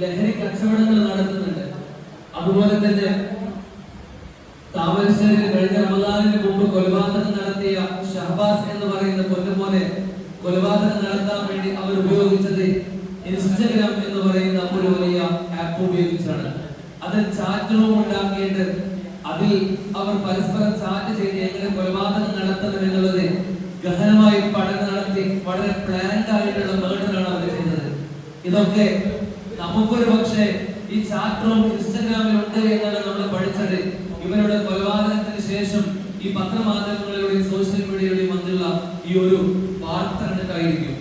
ലഹരി കച്ചവടങ്ങൾ നടത്തുന്നുണ്ട്? അതുപോലെ തന്നെ താമരശ്ശേരിയിൽ കഴിഞ്ഞ റമദാനിന് മുമ്പ് കൊലപാതകം നടത്തിയ ഷഹബാസ് എന്ന് പറയുന്ന പൊന്നുമോനെ കൊലപാതകം നടത്താൻ വേണ്ടി അവർ ഉപയോഗിച്ചത് ഇൻസ്റ്റഗ്രാം എന്ന് പറയുന്ന ഒരു വലിയ ആപ്പ് ഉപയോഗിച്ചാണ്. അത് ചാറ്റ് റൂം ഉണ്ടാക്കിയിട്ട് അതിൽ അവർ പരസ്പരം ചാറ്റ് ചെയ്ത് എങ്ങനെ കൊലപാതകം നടത്തണം എന്നുള്ളത് ഗഹനമായി പഠനം നടത്തി വളരെ പ്ലാൻഡ് ആയിട്ടുള്ള മേർഡറാണ് അവർ ചെയ്തത്. ഇതൊക്കെ നമുക്കൊരു പക്ഷേ ഈ ചാപ്റ്ററും ഇൻസ്റ്റഗ്രാമിൽ ഉണ്ട് എന്നാണ് നമ്മൾ പഠിച്ചത്. ഇവരുടെ കൊലപാതകത്തിന് ശേഷം ഈ പത്രമാധ്യമങ്ങളിലൂടെയും സോഷ്യൽ മീഡിയയിലൂടെയും വന്നുള്ള ഈ ഒരു വാർത്ത കണ്ടിട്ടായിരിക്കും.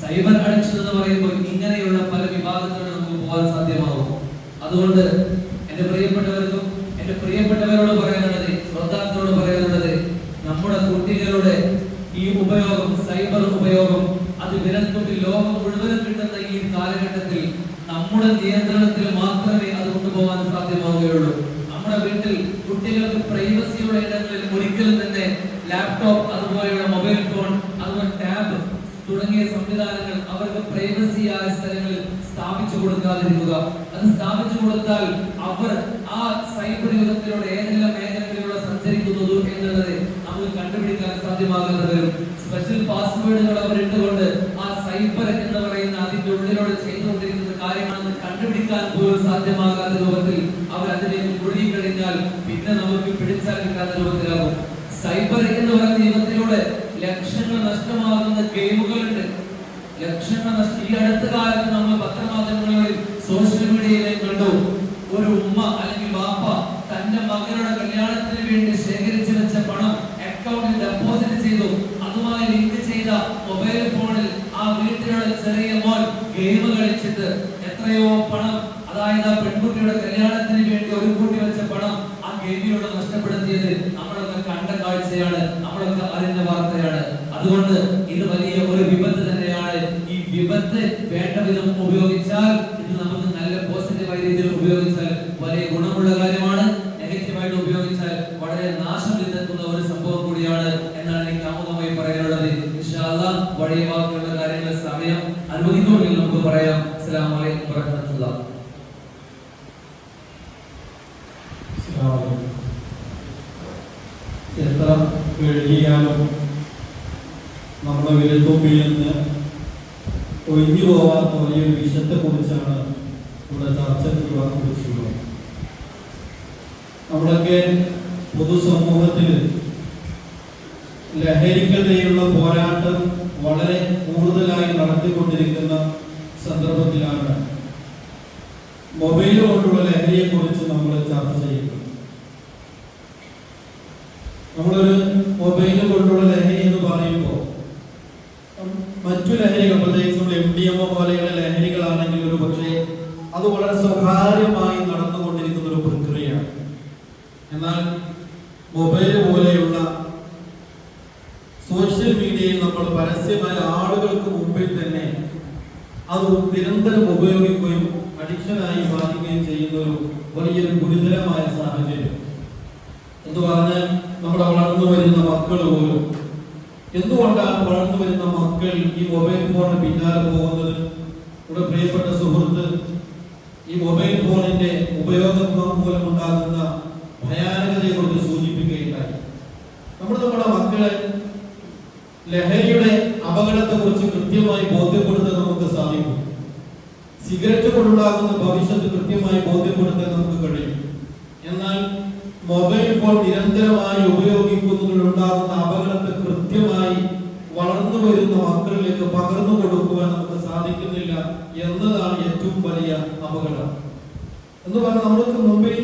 സൈബർ അഡിക്ഷൻ എന്ന് പറയുമ്പോൾ ഇങ്ങനെയുള്ള പല വിഭാഗത്തിലും നമുക്ക് പോകാൻ സാധ്യമാകും. അതുകൊണ്ട് എന്റെ പ്രിയപ്പെട്ടവർക്കും എന്റെ പ്രിയപ്പെട്ടവരോട് പറയാനുള്ളത് ശ്രോതാക്കളോട് പറയാനുള്ളത് നമ്മുടെ കുട്ടികളുടെ ഈ ഉപയോഗം സൈബർ ഉപയോഗം അത് വിരൽത്തുമ്പിൽ മുഴുവനും കിട്ടുന്ന ഈ കാലഘട്ടത്തിൽ നമ്മുടെ നിയന്ത്രണത്തിൽ മാത്രമേ അത് കൊണ്ടുപോകാൻ സാധ്യമാവുകയുള്ളൂ. നമ്മുടെ വീട്ടിൽ കുട്ടികൾക്ക് പ്രൈവസിയുടെ ഇടങ്ങളിൽ ഒരിക്കലും തന്നെ ലാപ്ടോപ്പ് അതുപോലെയുള്ള മൊബൈൽ ഫോൺ അതുപോലെ ടാബ് തുടങ്ങിയ സംവിധാനങ്ങൾ അവർക്ക് പ്രൈവസി ആയ സ്ഥലങ്ങളിൽ സ്ഥാപിച്ചു കൊടുക്കാതിരിക്കുക. അത് സ്ഥാപിച്ചു കൊടുത്താൽ അവർ ആ സൈബർ യുഗത്തിലൂടെ ഏതെല്ലാം മേഖലകളിലൂടെ സഞ്ചരിക്കുന്നത് എന്നുള്ളത് നമുക്ക് കണ്ടുപിടിക്കാൻ സാധ്യമാകാതെ വരും സ്പെഷ്യൽ പാസ്വേഡുകൾ അവർ ഇട്ടുകൊണ്ട് ആ സൈബർ എന്ന് പറയുന്ന അതിന്റെ ഉള്ളിലൂടെ ചെയ്തുകൊണ്ടിരിക്കുന്ന കാര്യങ്ങളെന്ന് കണ്ടുപിടിക്കാൻ പോലും സാധ്യമാകാത്ത രൂപത്തിൽ അവർ അതിലേക്ക് മുഴുകിക്കഴിഞ്ഞാൽ പിന്നെ നമുക്ക് പിടിച്ചാൽ കിട്ടാത്ത രൂപത്തിലാകും സൈബർ എന്ന് പറയുന്ന നിയമത്തിലൂടെ ലക്ഷങ്ങൾ നഷ്ടമാകുന്ന ഗെയിമുകളുണ്ട്. ലക്ഷങ്ങൾ ഈ അടുത്ത കാലത്ത് നമ്മൾ പത്രമാധ്യമങ്ങളിൽ സോഷ്യൽ മീഡിയയിലേക്ക് കണ്ടു ഒരു ഉമ്മ അല്ലെങ്കിൽ വാപ്പ തന്റെ മകളുടെ കല്യാണത്തിന് വേണ്ടി ശേഖരിച്ചു വെച്ച പണം അക്കൗണ്ടിൽ ഡെപ്പോസിറ്റ് ചെയ്തു അതുമായി ലിങ്ക് ചെയ്ത മൊബൈൽ ഫോണിൽ ആ വീട്ടിലുള്ള ചെറിയ മോൻ ഗെയിം കളിച്ചിട്ട് എത്രയോ പണം അതായത് ആ പെൺകുട്ടിയുടെ കല്യാണത്തിന് വേണ്ടി ഒരു കൂട്ടി വെച്ച പണം ആ ഗെയിമിലൂടെ നഷ്ടപ്പെടുത്തിയത് നമ്മളൊക്കെ കണ്ട കാഴ്ചയാണ് നമ്മളൊക്കെ അറിഞ്ഞ വാർത്തയാണ് അതുകൊണ്ട് ഇത് വലിയ ഒരു വിപത്ത് തന്നെയാണ് ഈ വിപത്ത് വേണ്ട വിധം ഉപയോഗിച്ചാൽ ഇത് നമുക്ക് നല്ല പോസിറ്റീവായ രീതിയിൽ ഉപയോഗിച്ചാൽ വലിയ ഗുണമുള്ള കാര്യമാണ് നെഗറ്റീവായിട്ട് ഉപയോഗിച്ചാൽ വളരെ നാശം വിതക്കുന്ന ഒരു സംഭവം കൂടിയാണ് എന്നാണ് എനിക്ക് ആമുഖമായി പറയാനുള്ളത് ഇൻഷാ അല്ലാഹ് വഴിയ വാക്കുള്ള കാര്യങ്ങൾ സമയം അനുവദിക്കുമെങ്കിൽ നമുക്ക് പറയാം അസ്സലാമു അലൈക്കും വറഹ്മത്തുള്ളാഹി എത്ര എഴുതിയാലും നമ്മുടെ വിരൽത്തുമ്പിൽ നിന്ന് ഒഴിഞ്ഞു പോകാത്ത വലിയൊരു വിഷത്തെ കുറിച്ചാണ് ഇവിടെ ചർച്ച ചെയ്യുവാൻ കുറിച്ചുള്ളത് നമ്മളൊക്കെ പൊതുസമൂഹത്തിൽ ലഹരിക്കെതിരെയുള്ള പോരാട്ടം വളരെ കൂടുതലായി നടത്തിക്കൊണ്ടിരിക്കുന്ന സന്ദർഭത്തിലാണ്. മൊബൈൽ കൊണ്ടുള്ള ലഹരിയെ കുറിച്ച് നമ്മൾ ചർച്ച ചെയ്യുന്നത് നമ്മളൊരു മൊബൈൽ കൊണ്ടുള്ള ലഹരി എന്ന് പറയുമ്പോൾ മറ്റു ലഹരികൾ പ്രത്യേകിച്ച് നമ്മൾ എം ഡി എം ഒ പോലെയുള്ള ലഹരികളാണെങ്കിൽ ഒരു പക്ഷേ അത് വളരെ സ്വകാര്യമായി നടന്നുകൊണ്ടിരിക്കുന്ന ഒരു പ്രക്രിയയാണ് എന്നാൽ മൊബൈൽ പോലെയുള്ള സോഷ്യൽ മീഡിയയിൽ നമ്മൾ പരസ്യമായ ആളുകൾക്ക് മുമ്പിൽ തന്നെ അത് നിരന്തരം ഉപയോഗിക്കുകയും അഡിക്ഷനായി ബാധിക്കുകയും ചെയ്യുന്ന ഒരു വലിയൊരു ഗുരുതരമായ സാഹചര്യം. എന്ന് പറഞ്ഞാൽ നമ്മുടെ വളർന്നു വരുന്ന മക്കൾ പോലും. എന്തുകൊണ്ടാണ് വളർന്നു വരുന്ന മക്കൾ ഈ മൊബൈൽ ഫോണിന് പിന്നാലെ പോകുന്നത്? ഇവിടെ പ്രിയപ്പെട്ട സുഹൃത്ത് ഈ മൊബൈൽ ഫോണിന്റെ ഉപയോഗം മൂലം ഉണ്ടാകുന്ന ഭയാനകതയെ കുറിച്ച് സൂചിപ്പിക്കുകയുണ്ടായി. നമ്മൾ നമ്മുടെ മക്കളെ ലഹരിയുടെ അപകടത്തെ കുറിച്ച് കൃത്യമായി ബോധ്യപ്പെടുത്താൻ നമുക്ക് സാധിക്കും. സിഗരറ്റ് കൊണ്ടുണ്ടാകുന്ന ഭവിഷ്യത്ത് കൃത്യമായി ബോധ്യപ്പെടുത്താൻ നമുക്ക് കഴിയും. എന്നാൽ മൊബൈൽ ഫോൺ നിരന്തരമായി ഉപയോഗിക്കുന്നതിലുണ്ടാകുന്ന അപകടത്തെ കൃത്യമായി വളർന്നു വരുന്ന മക്കളിലേക്ക് പകർന്നു കൊടുക്കുവാൻ നമുക്ക് സാധിക്കുന്നില്ല എന്നതാണ് ഏറ്റവും വലിയ അപകടം. എന്ന് പറഞ്ഞാൽ നമ്മൾക്ക് മുമ്പിൽ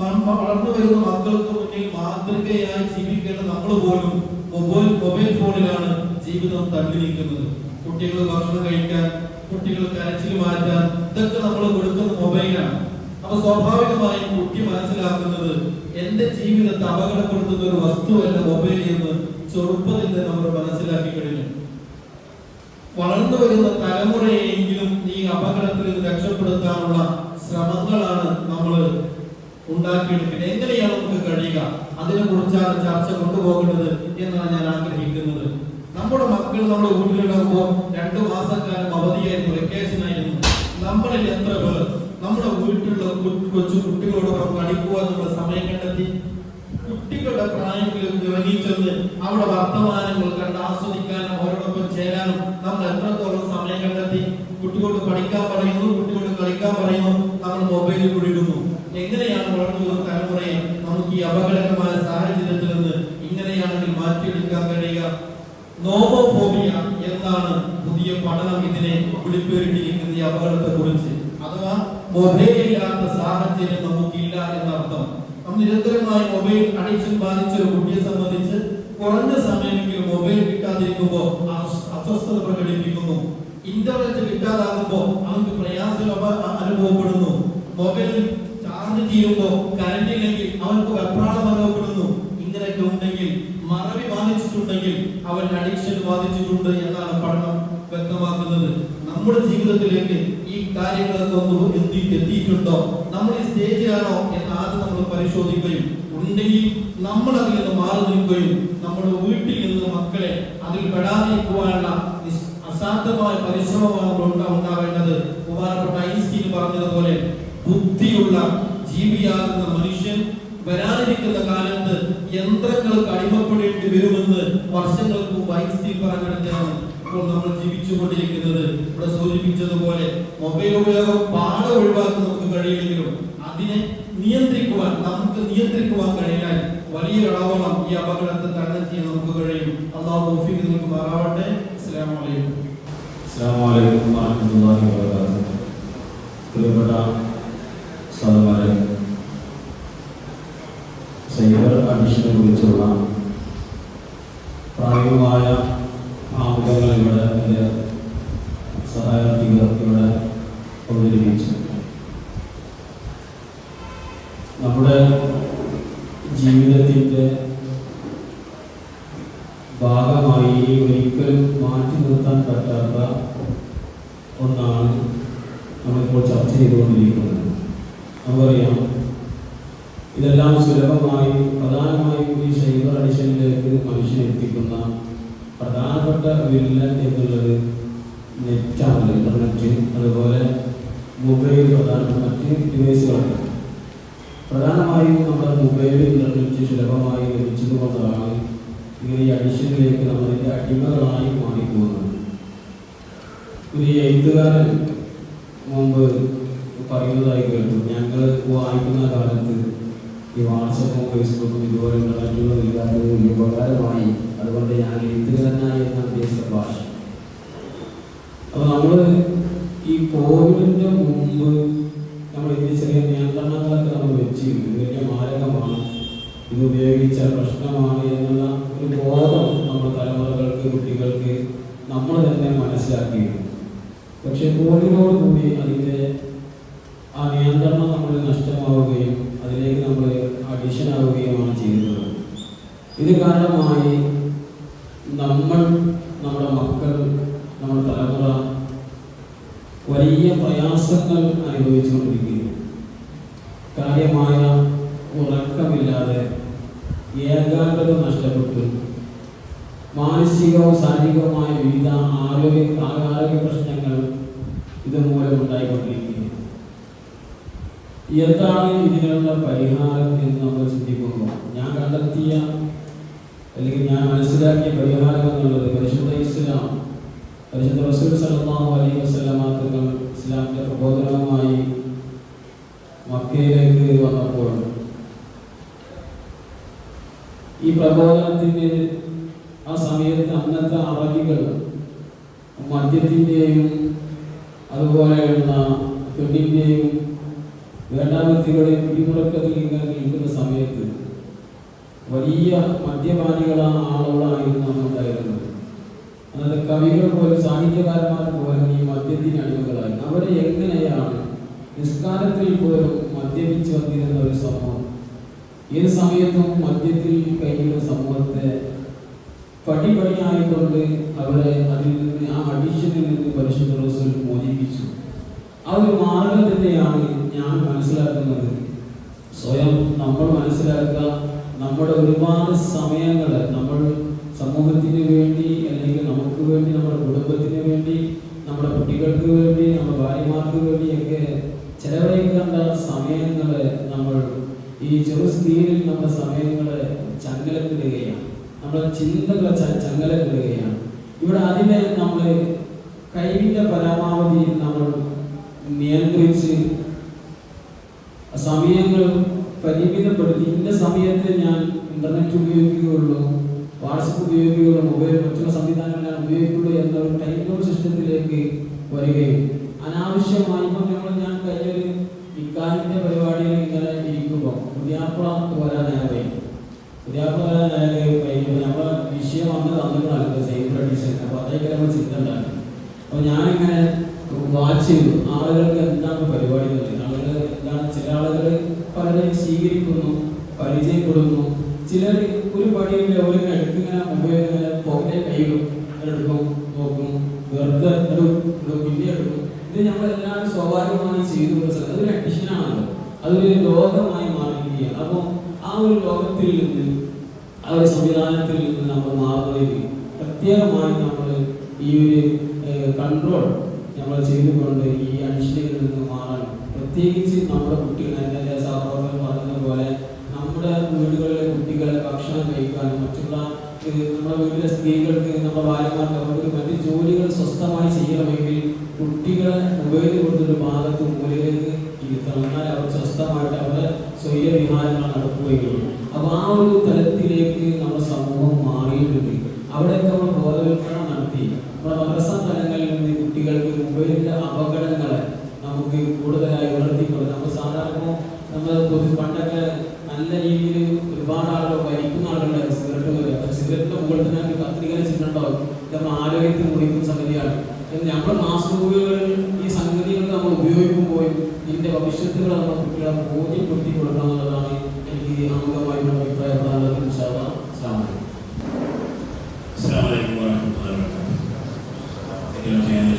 വളർന്നു വരുന്ന മക്കൾക്ക് മുന്നിൽ മാതൃകയായി ജീവിക്കേണ്ട നമ്മൾ പോലും മൊബൈൽ മൊബൈൽ ഫോണിലാണ് ജീവിതം തള്ളി നീക്കുന്നത് കുട്ടികൾ ഭക്ഷണം കഴിക്കാൻ കുട്ടികൾ കരച്ചിൽ മാറ്റാൻ ഇതൊക്കെ നമ്മൾ കൊടുക്കുന്ന മൊബൈലാണ് അപ്പൊ സ്വാഭാവികമായും കുട്ടി മനസ്സിലാക്കുന്നത് എന്റെ ജീവിതത്തെ അപകടപ്പെടുത്തുന്ന ഒരു വസ്തുവല്ല മൊബൈൽ എന്ന് ചെറുപ്പത്തിൽ തന്നെ അവർ മനസ്സിലാക്കി കഴിഞ്ഞു. വളർന്നു വരുന്ന തലമുറയെങ്കിലും ഈ അപകടത്തിൽ നിന്ന് രക്ഷപ്പെടുത്താനുള്ള ശ്രമങ്ങളാണ് നമ്മൾ ഉണ്ടാക്കിയെടുക്കുന്നത്. എങ്ങനെയാണ് നമുക്ക് കഴിയുക? അതിനെ കുറിച്ചാണ് ചർച്ച കൊണ്ടുപോകേണ്ടത് എന്നാണ് ഞാൻ ആഗ്രഹിക്കുന്നത്. നമ്മുടെ മക്കൾ നമ്മുടെ വീട്ടിലുണ്ടാകുമ്പോൾ രണ്ടു മാസക്കാലം അവധിയായിരുന്നു വെക്കേഷൻ ആയിരുന്നു നമ്മളിൽ എത്ര പേർ? നമ്മുടെ വീട്ടിലുള്ള കൊച്ചു കുട്ടികളോടൊപ്പം നമ്മൾ സമയം കണ്ടെത്തി. കുട്ടികളുടെ പ്രായത്തിൽ ഇറങ്ങിച്ചെന്ന് അവിടെ വർത്തമാനങ്ങൾ കണ്ട് ആസ്വദിക്കാനും അവരോടൊപ്പം ചേരാനും നമ്മൾ എത്രത്തോളം സമയം കണ്ടെത്തി? കുട്ടികൾക്ക് പഠിക്കാൻ പറയുന്നു കുട്ടികൾക്ക് കളിക്കാൻ പറയുന്നു നമ്മൾ മൊബൈലിൽ കുടിക്കുന്നു എങ്ങനെയാണ് വളർന്നു വരുന്ന തലമുറയെ നമുക്ക് ഈ അപകടകരമായ സാഹചര്യത്തിൽ നിന്ന് ഇങ്ങനെയാണെങ്കിൽ മാറ്റിയെടുക്കാൻ കഴിയുക നോമോഫോബിയ എന്നാണ് പുതിയ പഠനം ഇതിനെ വിളിപ്പേരിട്ടിരിക്കുന്ന ഈ അപകടത്തെ കുറിച്ച് അഥവാ മൊബൈലില്ലാത്ത സാഹചര്യം നമുക്കില്ല എന്നർത്ഥം. നമ്മൾ നിരന്തരമായി മൊബൈൽ അഡിക്ഷൻ ബാധിച്ച ഒരു കുട്ടിയെ സംബന്ധിച്ച് കുറഞ്ഞ സമയമെങ്കിലും മൊബൈൽ കിട്ടാതിരിക്കുമ്പോൾ അസ്വസ്ഥത പ്രകടിപ്പിക്കുന്നു. ഇന്റർനെറ്റ് കിട്ടാതാകുമ്പോൾ അവർക്ക് പ്രയാസം അനുഭവപ്പെടുന്നു. മൊബൈൽ ചാർജ് ചെയ്യുമ്പോൾ കറണ്ട് ഇല്ലെങ്കിൽ അവർക്ക് വെപ്രാളം അനുഭവപ്പെടുന്നു. ഇങ്ങനെയൊക്കെ ഉണ്ടെങ്കിൽ മറവി ബാധിച്ചിട്ടുണ്ടെങ്കിൽ അവൻ അഡിക്ഷൻ ബാധിച്ചിട്ടുണ്ട് എന്നാണ് പഠനം വ്യക്തമാക്കുന്നത് നമ്മുടെ ജീവിതത്തിലേക്ക് ഈ കാര്യങ്ങളൊക്കെ ഒന്ന് എത്തി എത്തിയിട്ടുണ്ടോ? നമ്മൾ ഈ സ്റ്റേജിലാണോ എന്ന് ആദ്യം നമ്മൾ പരിശോധിക്കുകയും ഉണ്ടെങ്കിൽ നമ്മൾ അതിൽ നിന്ന് മാറി നിൽക്കുകയും നമ്മുടെ വീട്ടിൽ നിന്ന് മക്കളെ അതിൽ പെടാതിരിക്കുവാനുള്ള അസാധ്യമായ പരിശ്രമമാണ് ഉണ്ടാവേണ്ടത്. ഉപകാരപ്പെട്ട ഐൻസ്റ്റീൻ പറഞ്ഞതുപോലെ ബുദ്ധിയുള്ള ജീവിയാകുന്ന മനുഷ്യൻ വരാതിരിക്കുന്ന കാലത്ത് യന്ത്രങ്ങൾക്ക് അടിമപ്പെടേണ്ടി വരുമെന്ന് വർഷങ്ങൾക്ക് മുമ്പ് ഐൻസ്റ്റീൻ പറഞ്ഞെടുത്താണ് ഇപ്പോൾ നമ്മൾ ജീവിച്ചുകൊണ്ടിരിക്കുന്നത്. ഇവിടെ സൂചിപ്പിച്ചതുപോലെ മൊബൈൽ ഉപയോഗം പാടെ ഒഴിവാക്കാൻ നമുക്ക് കഴിയില്ലെങ്കിലും അതിനെ നിയന്ത്രിക്കുവാൻ നമുക്ക് നിയന്ത്രിക്കുവാൻ കഴിയാൻ വലിയ അളവോളം ഈ അപകടത്തെ തരണം ചെയ്യാൻ നമുക്ക് കഴിയും. അള്ളാഹു തൗഫീഖ് നിങ്ങൾക്ക് മാറാവട്ടെ അസ്സലാമു അലൈക്കും അസ്സാമലൈക്കും വാഹമത്തല്ലാഹി വബറകാതുഹു. പ്രിയപ്പെട്ട സഹോദരന്മാരെ സൈബർ അഡിഷനെ പ്രായമായ ആമുഖങ്ങൾ ഇവിടെ എന്റെ സഹായാർത്ഥികൾ ഇവിടെ അവതരിപ്പിച്ചു നമ്മുടെ ജീവിതത്തിന്റെ ഭാഗമായി ഒരിക്കലും മാറ്റി നിർത്താൻ പറ്റാത്ത ഒന്നാണ് നമ്മളിപ്പോൾ ചർച്ച ചെയ്തുകൊണ്ടിരിക്കുന്നത്. നമുക്കറിയാം ഇതെല്ലാം സുലഭമായി വില്ലൻ എന്നുള്ളത് നെറ്റാണ് ഇന്റർനെറ്റ് അതുപോലെ മൊബൈൽ പ്രധാനം മറ്റ് ഡിവൈസുകളാണ് പ്രധാനമായും നമ്മുടെ മൊബൈൽ ഇന്റർനെറ്റ് സുലഭമായി ലഭിച്ചതുകൊണ്ടാണ് ഇങ്ങനെ ഈ അഡിഷനിലേക്ക് നമ്മളിന്റെ അടിമകളായി മാറിപ്പോകുന്നത്. ഒരു എഴുത്തുകാരൻ മുമ്പ് പറയുന്നതായി കേട്ടു. ഞങ്ങൾ വായിക്കുന്ന കാലത്ത് ഈ വാട്സപ്പും ഫേസ്ബുക്കും ഇതുപോലെ ഇല്ലാത്തത് വലിയ ഉപകാരമായി അതുകൊണ്ട് ഞാൻ എഴുത്തുകാരനായി എന്ന ഉദ്ദേശിച്ച ഭാഷ. അപ്പൊ നമ്മൾ ഈ കോവിഡിന്റെ മുമ്പ് നമ്മൾ ഇതിന് ചെറിയ നിയന്ത്രണങ്ങളൊക്കെ നമ്മൾ വെച്ചിരുന്നു. വലിയ മാരകമാണ്. ഇത് ഉപയോഗിച്ച പ്രശ്നമാണ് എന്നുള്ള ഒരു ബോധം നമ്മുടെ തലമുറകൾക്ക് കുട്ടികൾക്ക് നമ്മൾ തന്നെ മനസ്സിലാക്കിയിരുന്നു. പക്ഷെ കോവിഡിനോട് കൂടി അതിന്റെ ആ നിയന്ത്രണം നമ്മൾ നഷ്ടമാവുകയും അതിലേക്ക് നമ്മൾ അഡിഷൻ ആവുകയുമാണ് ചെയ്യുന്നത്. ഇത് കാരണമായി നമ്മൾ നമ്മുടെ മക്കൾ നമ്മുടെ തലമുറ വലിയ പ്രയാസങ്ങൾ അനുഭവിച്ചുകൊണ്ടിരിക്കുന്നു. കാര്യമായ ഉറക്കമില്ലാതെ ഏകാഗ്രത നഷ്ടപ്പെട്ടു. മാനസികവും ശാരീരികവുമായ വിവിധ ആരോഗ്യ എന്താണ് ഇതിനുള്ള പരിഹാരം എന്ന് നമ്മൾ ചിന്തിക്കുമ്പോൾ ഞാൻ കണ്ടെത്തിയ അല്ലെങ്കിൽ ഞാൻ മനസ്സിലാക്കിയ പരിഹാരം എന്നുള്ളത് പരിശുദ്ധ ഇസ്ലാം പരിശുദ്ധ റസൂൽ സല്ലല്ലാഹു അലൈഹി വസല്ലമ ഇസ്ലാമിന്റെ പ്രബോധനവുമായി മക്കയിലേക്ക് വന്നപ്പോൾ ഈ പ്രബോധനത്തിന് ആ സമയത്ത് അന്നത്തെ അറബികൾ മദ്യത്തിന്റെയും അതുപോലെയുള്ള പെണ്ണിന്റെയും വേണ്ടാവൃത്തികളുടെയും പിടിമുറക്കത്തിൽ ഇങ്ങനെ നിൽക്കുന്ന സമയത്ത് വലിയ മദ്യപാനികളാണ് ആളുകളായിരുന്നു അന്നുണ്ടായിരുന്നത്. അതായത് കവികൾ പോലും സാഹിത്യകാരന്മാർ പോലും ഈ മദ്യത്തിന് അടിമകളായി. അവരെ എങ്ങനെയാണ് നിസ്കാരത്തിൽ പോലും മദ്യപിച്ച് വന്നിരുന്ന ഒരു സമൂഹം? ഏത് സമയത്തും മദ്യത്തിൽ കഴിയുന്ന സമൂഹത്തെ പടിപടിയായിക്കൊണ്ട് അവരെ അതിൽ നിന്ന് ആ അഡീഷനിൽ നിന്ന് പരിശുദ്ധ മോചിപ്പിച്ചു. ആ ഒരു മാർഗം തന്നെയാണ് ഞാൻ മനസ്സിലാക്കുന്നത് സ്വയം നമ്മൾ മനസ്സിലാക്കുക നമ്മുടെ ഒരുപാട് സമയങ്ങൾ നമ്മൾ സമൂഹത്തിന് വേണ്ടി അല്ലെങ്കിൽ നമുക്ക് വേണ്ടി നമ്മുടെ കുടുംബത്തിന് വേണ്ടി നമ്മുടെ കുട്ടികൾക്ക് വേണ്ടി നമ്മുടെ ഭാര്യമാർക്ക് വേണ്ടിയൊക്കെ ചെലവഴിക്കേണ്ട സമയങ്ങൾ നമ്മൾ ഈ ചെറു സ്ത്രീയിൽ നമ്മുടെ സമയങ്ങൾ ചങ്ങലത്തിടുകയാണ്. നമ്മുടെ ചിന്തകൾ ചങ്ങലത്തിടുകയാണ്. ഇവിടെ അതിനെ നമ്മൾ കഴിവിന്റെ പരമാവധി നമ്മൾ നിയന്ത്രിച്ച് സമയങ്ങൾ പരിമിതപ്പെടുത്തി. ഇന്ന സമയത്ത് ഞാൻ ഇന്റർനെറ്റ് ഉപയോഗിക്കുകയുള്ളൂ. വാട്സപ്പ് ഉപയോഗിക്കുകയുള്ളൂ. മൊബൈൽ മറ്റുള്ള സംവിധാനങ്ങൾ ഞാൻ ഉപയോഗിക്കുള്ളൂ എന്ന ഒരു ടൈം ലോഡ് സിസ്റ്റത്തിലേക്ക് വരികയും. അനാവശ്യമായി ഇപ്പം നമ്മൾ ഞാൻ കഴിഞ്ഞൊരു ഇക്കാലിന്റെ പരിപാടിയിൽ ഇങ്ങനെ ഇരിക്കുമ്പോൾ പുതിയാപ്പുള വരാനായി പുതിയാപ്പിള വരാനായി കഴിഞ്ഞപ്പോൾ നമ്മളെ വിഷയം അന്ന് തന്നിട്ടാണ് സെയിം ട്രഡീഷൻ അപ്പോൾ അതൊക്കെ നമ്മൾ ചിന്ത ഉണ്ടാക്കി അപ്പോൾ ഞാനിങ്ങനെ വാച്ച് ചെയ്തു. ആളുകൾക്ക് എന്താണ് പരിപാടികൾ ആളുകൾ എന്താണ് ചില പരിചയപ്പെടുന്നു ചിലർ ഒരു പണിയില്ല ഒരു ഇങ്ങനെ മൊബൈൽ പോക്കറ്റെ കയ്യിലും എടുക്കും നോക്കും. വെറുതെ എടുക്കും പിന്നെ എടുക്കും. ഇത് നമ്മളെല്ലാവരും സ്വാഭാവികമായി ചെയ്തു അതൊരു അഡിഷനാണല്ലോ അതൊരു ലോകമായി മാറിയിരിക്കുകയാണ്. അപ്പോൾ ആ ഒരു ലോകത്തിൽ നിന്ന് ആ ഒരു സംവിധാനത്തിൽ നിന്ന് നമ്മൾ മാറുന്നതിന് പ്രത്യേകമായി നമ്മൾ ഈ ഒരു കൺട്രോൾ നമ്മൾ ചെയ്തുകൊണ്ട് ഈ അഡിഷനിൽ നിന്ന് മാറണം പ്രത്യേകിച്ച് നമ്മുടെ കുട്ടികളെ എന്റെ സഹോദരൻ പറഞ്ഞതുപോലെ നമ്മുടെ വീടുകളിലെ കുട്ടികളെ ഭക്ഷണം കഴിക്കാനും മറ്റുള്ള നമ്മുടെ വീട്ടിലെ സ്ത്രീകൾക്ക് നമ്മുടെ ഭാര്യമാർക്ക് അവർക്ക് മറ്റ് ജോലികൾ സ്വസ്ഥമായി ചെയ്യണമെങ്കിൽ കുട്ടികളെ മൊബൈൽ കൊടുത്തൊരു ഭാഗത്ത് മൂലയിലേക്ക് ഇരുത്തണം. എന്നാൽ അവർ സ്വസ്ഥമായിട്ട് അവരുടെ സ്വയ വിഹാരങ്ങൾ നടക്കുകയുള്ളൂ അപ്പൊ ആ ഒരു തലത്തിലേക്ക് നമ്മുടെ സമൂഹം മാറിയിട്ടുണ്ട്. അവിടെയൊക്കെ നമ്മൾ ബോധവൽക്കരണം നടത്തി. നമ്മുടെ മദ്രസ തലങ്ങളിൽ നിന്ന് കുട്ടികൾക്ക് മൊബൈലിന്റെ അപകടങ്ങളെ നമുക്ക് കൂടുതലായി ഉണർത്തിക്കൊണ്ട് നമ്മൾ സാധാരണ നമ്മൾ പൊതു പണ്ടൊക്കെ നല്ല രീതിയിൽ ഒരുപാട് ആളുകൾ വലിക്കുന്ന ആളുകളുടെ സിഗരറ്റ് വരെ സിഗരറ്റിന്റെ മുകളിൽ തന്നെ ഒരു കത്രിക വെച്ചിട്ടുണ്ടാവും ഇത് നമ്മുടെ ആരോഗ്യത്തിന് മുടിക്കുന്ന സംഗതിയാണ് നമ്മുടെ ഈ സംഗതികൾ നമ്മൾ ഉപയോഗിക്കുമ്പോൾ ഇതിന്റെ ഭവിഷ്യത്തുകൾ നമ്മൾ കുട്ടികളെ ബോധ്യപ്പെടുത്തി കൊടുക്കണം എന്നുള്ളതാണ് എനിക്ക്. അസ്സാം വബറകാതുഹു.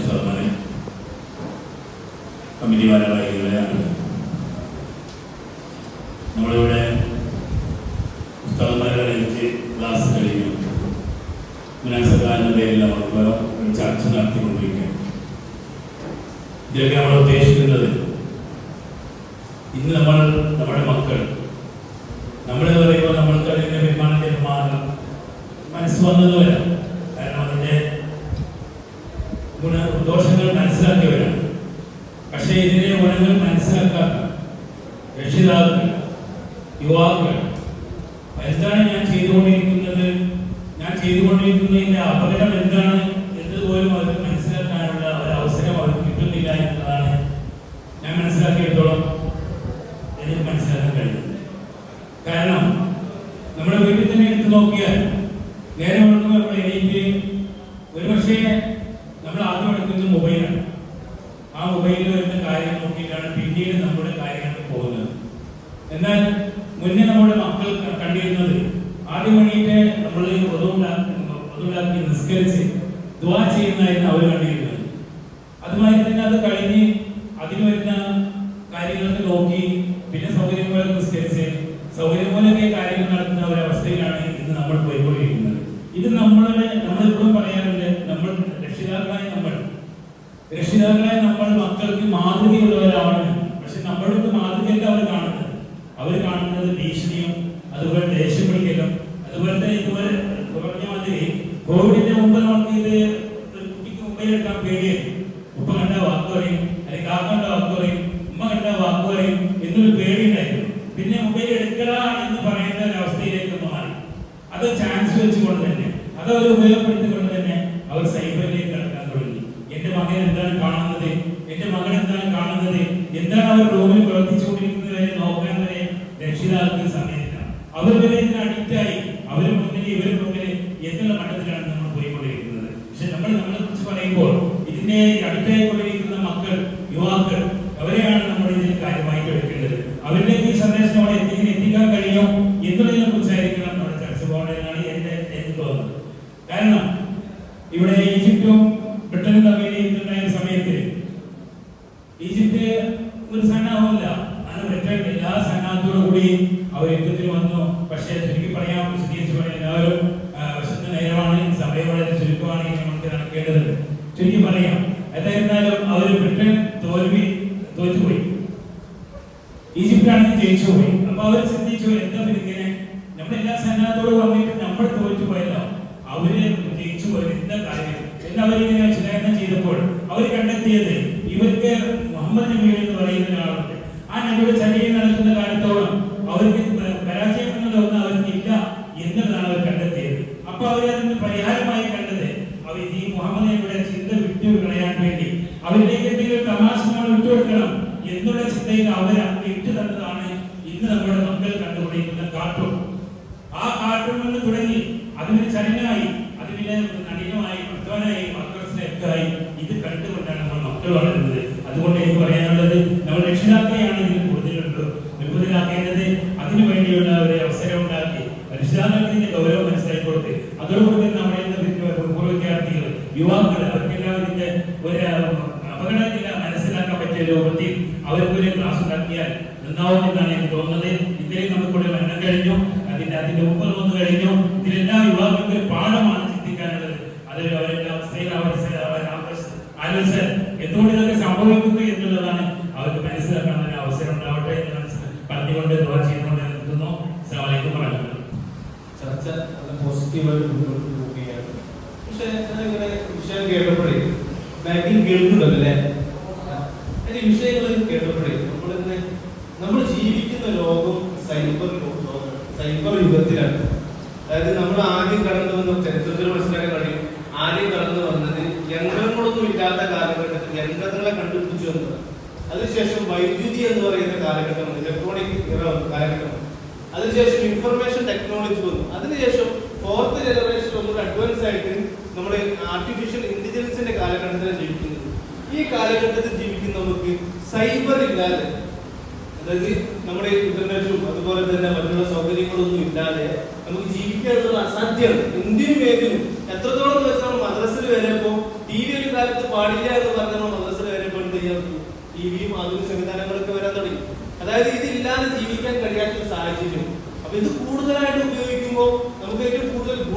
സ്ഥലമാണ് കമ്മിറ്റി ഭാരവാഹികളെയാണ് നമ്മളിവിടെ പുസ്തകന്മാരെ വെച്ച് ക്ലാസ് കഴിഞ്ഞു മുനാസക്കാരന്റെ ഒരു ചർച്ച നടത്തിക്കൊണ്ടിരിക്കുകയാണ്. ഇതിലൊക്കെ നമ്മൾ ഉദ്ദേശിക്കുന്നത്. ഇന്ന് നമ്മൾ നമ്മുടെ മക്കൾ. നമ്മളെന്ന് പറയുമ്പോൾ നമ്മൾക്ക് അതിന്റെ പെരുമാറ്റ മാറണം മനസ്സ് വന്നത് വരാം. കാരണം അതിന്റെ ഗുണ ദോഷങ്ങൾ മനസ്സിലാക്കിയവരാണ് പക്ഷേ ഇതിന്റെ ഗുണങ്ങൾ മനസ്സിലാക്കാത്ത രക്ഷിതാക്കൾ യുവാക്കൾ എന്താണ് ഞാൻ ചെയ്തുകൊണ്ടിരിക്കുന്നത്? ഞാൻ ചെയ്തുകൊണ്ടിരിക്കുന്നതിന്റെ അപകടം എന്താണ് എന്നതുപോലും അവർക്ക് മനസ്സിലാക്കാനുള്ള ഒരു അവസരം അവർക്ക് കിട്ടുന്നില്ല എന്നതാണ് ഞാൻ മനസ്സിലാക്കിയിടത്തോളം എനിക്ക് മനസ്സിലാക്കാൻ കഴിയുന്നത് കാരണം നമ്മുടെ വീട്ടിൽ തന്നെ എടുത്ത് നോക്കിയാൽ നേരെ കൊടുക്കുമ്പോൾ നമ്മൾ എണീറ്റ് ഒരു പക്ഷേ നമ്മൾ ആദ്യം എടുക്കുന്നത് മൊബൈലാണ് ആ മൊബൈലിൽ വരുന്ന കാര്യം നോക്കിയിട്ടാണ് പിന്നീട് നമ്മുടെ കാര്യങ്ങൾക്ക് പോകുന്നത് എന്നാൽ മുന്നേ നമ്മുടെ മക്കൾ ക- കണ്ടിരുന്നത് ആദ്യം വേണ്ടിയിട്ട് നമ്മൾ ഒതുണ്ടാക്കി നിസ്കരിച്ച് ദ്വാ ചെയ്യുന്നതായിരുന്നു അവർ കണ്ടിരുന്നത് അതുമായി തന്നെ അത് കഴിഞ്ഞ് അതിന് വരുന്ന കാര്യങ്ങളൊക്കെ നോക്കി പിന്നെ സൗകര്യം പോലെ നിസ്കരിച്ച് സൗകര്യം പോലെയൊക്കെ കാര്യങ്ങൾ നടത്തുന്ന ഒരവസ്ഥയിലാണ് ഇന്ന് നമ്മൾ പോയിക്കൊണ്ടിരിക്കുന്നത്. ഇത് നമ്മളുടെ നമ്മളിപ്പോഴും പറയാറുണ്ട് നമ്മൾ രക്ഷിതാക്കളായ നമ്മൾ രക്ഷിതാക്കളായ നമ്മൾ മക്കൾക്ക് മാതൃകയുള്ളവരാണ് പക്ഷെ നമ്മൾക്ക് മാതൃകയല്ല അവർ കാണുന്നത് അവർ കാണുന്നത് ഭീഷണിയും അതുപോലെ ദേഷ്യം പിടിക്കലും അതുപോലത്തെ ഇതുപോലെ പറഞ്ഞ മാതിരി കോവിഡിന്റെ മുമ്പ് നമുക്ക് ഇത് ഒരു കുട്ടിക്ക് മൊബൈൽ എടുക്കാൻ പേടിയായി ഉപ്പ കണ്ട വാക്ക് പറയും അല്ലെങ്കിൽ കാക്ക കണ്ട വാക്ക് പറയും ഉമ്മ കണ്ട വാക്ക് പറയും എന്നൊരു പേടിയുണ്ടായിരുന്നു? പിന്നെ മൊബൈൽ എടുക്കല എന്ന് പറയുന്ന ഒരു അവസ്ഥയിലേക്ക് മാറി. അത് ചാൻസ് വെച്ചുകൊണ്ട് തന്നെ. അത് അവർ ഉപയോഗപ്പെടുത്തിക്കൊണ്ട് തന്നെ അവർ സൈബറിലേക്ക് കടക്കാൻ തുടങ്ങി എന്റെ മകൻ എന്താണ് കാണുന്നത് എന്റെ മകൻ എന്താണ് കാണുന്നത് എന്താണ് അവർ റൂമിൽ പ്രവർത്തിച്ചുകൊണ്ടിരിക്കുന്നത് വരെ നോക്കാൻ വരെ രക്ഷിതാക്കൾക്ക് സമയമില്ല അവർ വരെ ഇതിന് അഡിക്റ്റായി അവർ മുന്നിൽ ഇവർ മുന്നിൽ എന്നുള്ള മട്ടത്തിലാണ് നമ്മൾ പോയിക്കൊണ്ടിരിക്കുന്നത് പക്ഷെ നമ്മൾ നമ്മളെ കുറിച്ച് പറയുമ്പോൾ ഇതിനെ അഡിക്റ്റായിക്കൊണ്ടിരിക്കുന്ന മക്കൾ യുവാക്കൾ അവരെയാണ് നമ്മൾ ഇതിന് കാര്യമായിട്ട് എടുക്കേണ്ടത് അവരിലേക്ക് ഈ സന്ദേശം അവിടെ എത്തിക്കാൻ എത്തിക്കാൻ കഴിയും എന്നുള്ളതിനെ കുറിച്ചായിരിക്കണം നമ്മുടെ ചർച്ച പോകേണ്ടതെന്നാണ് എന്റെ എനിക്ക് തോന്നുന്നത് കാരണം ഇവിടെ ഈജിപ്തും ആ നബിയുടെ ചരിയം നടക്കുന്ന കാലത്തോളം അവർക്ക് പരാജയം എന്നുള്ള അവർക്ക് ഇല്ല എന്നുള്ളതാണ് അവർ കണ്ടെത്തിയത് അപ്പൊ അവർ അതിന് പരിഹാരമായി കണ്ടത് അവർ ഈ മുഹമ്മദ് നബിയുടെ ചിന്ത വിട്ടു കളയാൻ വേണ്ടി അവരിലേക്ക് എന്തെങ്കിലും തമാശകൾ വിട്ടുകൊടുക്കണം എന്നുള്ള ചിന്തയിൽ അവർ അങ്ങ് ഇട്ടു തന്നതാണ് ഇന്ന് നമ്മുടെ മക്കൾ കണ്ടുപിടിക്കുന്ന കാർട്ടൂൺ ആ കാർട്ടൂൺ നിന്ന് തുടങ്ങി അതിന് ചലനായി അതിന് നടിനുമായി മറ്റവനായി മക്കളായി ഇത് കണ്ടുകൊണ്ടാണ് നമ്മൾ മക്കൾ വളരുന്നത് അതുകൊണ്ട് എനിക്ക് പറയാനുള്ളത് നമ്മൾ രക്ഷിതാക്കളെയാണ് ഇതിൽ കൂടുതലുണ്ട് നിർബന്ധരാക്കേണ്ടത് അതിനു വേണ്ടിയുള്ള ഒരു അവസരം ഉണ്ടാക്കി രക്ഷിതാക്കൾക്ക് ഇതിന്റെ ഗൗരവം മനസ്സിലാക്കി അതോടുകൂടി തന്നെ പൂർവ വിദ്യാർത്ഥികൾ യുവാക്കൾ അവർക്കെല്ലാവരുടെ ഒരു അപകടമില്ല മനസ്സിലാക്കാൻ പറ്റിയ രൂപത്തിൽ അവർക്കൊരു ക്ലാസ് ഉണ്ടാക്കിയാൽ നന്നാവുമെന്നാണ് എനിക്ക് തോന്നുന്നത് ഇതിലേക്ക് നമുക്കൂടെ വരണം കഴിഞ്ഞു അതിന്റെ അതിന്റെ മുമ്പ് വന്നു കഴിഞ്ഞു ഇതിലെല്ലാം യുവാക്കൾക്ക് ഒരു പാഠമാണ് ചിന്തിക്കാനുള്ളത് അത് അവരുടെ അവസ്ഥയിൽ അവർ ആലോചിച്ചാൽ എന്തുകൊണ്ട് ഇതൊക്കെ സംഭവിക്കുന്നു എന്നുള്ളതാണ് അവർക്ക് മനസ്സിലാക്കാൻ ഒരു അവസരം ഉണ്ടാവട്ടെ എന്ന് മനസ്സിൽ പറഞ്ഞുകൊണ്ട് ദുആ ചെയ്തുകൊണ്ട് നിർത്തുന്നു അസ്സലാമു അലൈക്കും വറഹ്മത്തുള്ളാഹി ചർച്ച നല്ല പോസിറ്റീവായിട്ട് മുന്നോട്ട് പോവുകയാണ് പക്ഷെ ഞാനിങ്ങനെ വിഷയം കേട്ടപ്പോഴേ ബാങ്കിങ് കേൾക്കുന്നുണ്ടല്ലേ അതിന്റെ വിഷയങ്ങൾ കേട്ടപ്പോഴേ നമ്മളിന്ന് നമ്മൾ ജീവിക്കുന്ന ലോകം സൈബർ സൈബർ യുഗത്തിലാണ്. അതായത് നമ്മൾ ആദ്യം കടന്നു വന്ന ചരിത്രത്തിൽ മനസ്സിലാക്കാൻ കഴിയും. ആദ്യം കടന്നു വന്നത് യന്ത്രങ്ങളൊന്നും ഇല്ലാത്ത കാലഘട്ടത്തിൽ യന്ത്രങ്ങളെ കണ്ടുപിടിച്ചു വന്നത് അതിനുശേഷം വൈദ്യുതി എന്ന് പറയുന്ന കാലഘട്ടം ഇലക്ട്രോണിക് കാലഘട്ടം അതിനുശേഷം ഇൻഫർമേഷൻ ടെക്നോളജി വന്നു. അതിനുശേഷം ഫോർത്ത് ജനറേഷൻ ഒന്നുകൂടെ അഡ്വാൻസ് ആയിട്ട് നമ്മൾ ആർട്ടിഫിഷ്യൽ ഇന്റലിജൻസിന്റെ കാലഘട്ടത്തിലാണ് ജീവിക്കുന്നത്. ഈ കാലഘട്ടത്തിൽ ജീവിക്കുന്ന നമുക്ക് സൈബർ ഇല്ലാതെ അതായത് നമ്മുടെ ഇന്റർനെറ്റും അതുപോലെ തന്നെ മറ്റുള്ള സൗകര്യങ്ങളൊന്നും ഇല്ലാതെ നമുക്ക് ജീവിക്കാനുള്ളത് അസാധ്യമാണ് എന്തിനും ഏതിനും എത്രത്തോളം വെച്ചാൽ മദ്രസിൽ വരെ ഇപ്പോ ടി വി ഒരു കാലത്ത് പാടില്ല എന്ന് പറഞ്ഞാൽ മദ്രസിൽ വരെ ഇപ്പോൾ എന്ത് ചെയ്യാൻ ടി വിയും ആധുനിക സംവിധാനങ്ങളൊക്കെ വരാൻ തുടങ്ങി. അതായത് ഇതില്ലാതെ ജീവിക്കാൻ കഴിയാത്ത സാഹചര്യം. അപ്പൊ ഇത് കൂടുതലായിട്ട് ഉപയോഗിക്കുമ്പോൾ നമുക്ക് ഏറ്റവും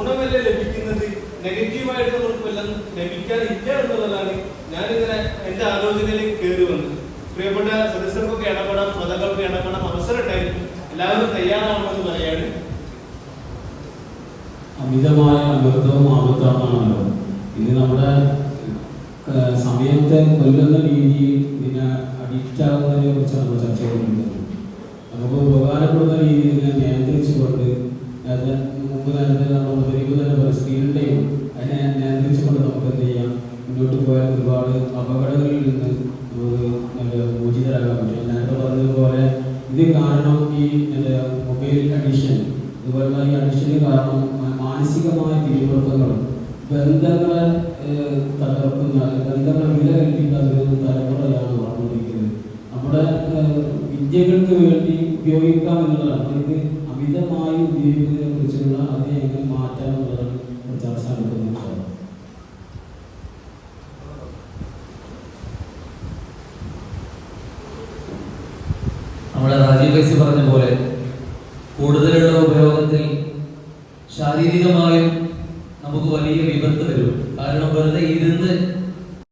ഗുണമല്ല ലഭിക്കുന്നത്? നെഗറ്റീവായിട്ട് നമുക്ക് വല്ലതും ലഭിക്കാനില്ല എന്നുള്ളതാണ് ഞാനിങ്ങനെ എന്റെ ആലോചനയിലേക്ക് കയറി വന്നത്. പ്രിയപ്പെട്ട സദസ്യർക്കൊക്കെ ഇടപെടാം സ്വതകൾക്ക് ഇടപെടാം അവസരം ഉണ്ടായിരിക്കും. എല്ലാവരും തയ്യാറാണെന്ന് പറയാണ്. അമിതമായ അമൃതവും ആപത്താണല്ലോ. ഇനി നമ്മുടെ സമയത്തെ കൊല്ലുന്ന രീതിയിൽ ഇതിനെ അഡിക്റ്റ് ആകുന്നതിനെ കുറിച്ചാണ് നമ്മൾ ചർച്ച ചെയ്യുന്നുണ്ട് നമുക്ക് ഉപകാരപ്പെടുന്ന രീതിയിൽ നിയന്ത്രിച്ചുകൊണ്ട് നേരത്തെ മുമ്പ് നേരത്തെ നമ്മൾ തെരുവ് പരിസ്ഥിതിയുടെയും അതിനെ നിയന്ത്രിച്ചുകൊണ്ട് നമുക്ക് എന്ത് ചെയ്യാം മുന്നോട്ട് പോയാൽ ഒരുപാട് അപകടങ്ങളിൽ നിന്ന് നമുക്ക് മോചിതരാകാൻ പറ്റും. നേരത്തെ പറഞ്ഞതുപോലെ ഇത് കാരണം ഈ മൊബൈൽ അഡിഷൻ അതുപോലെ ഈ അഡിഷന് കാരണം മാനസികമായ പിരിമുറുക്കങ്ങളും ബന്ധങ്ങളെ തകർക്കുന്ന ബന്ധങ്ങളെ വില കൽപ്പിക്കാത്ത ഒരു തലമുറയാണ് വളർന്നുകൊണ്ടിരിക്കുന്നത്. നമ്മുടെ വിദ്യകൾക്ക് വേണ്ടി ഉപയോഗിക്കാം എന്നുള്ളതാണ്. ഇത് അമിതമായി ഉപയോഗിക്കുന്നതിനെ കുറിച്ചുള്ള അതിനെ എങ്ങനെ മാറ്റാം എന്നുള്ളതാണ് ഒരു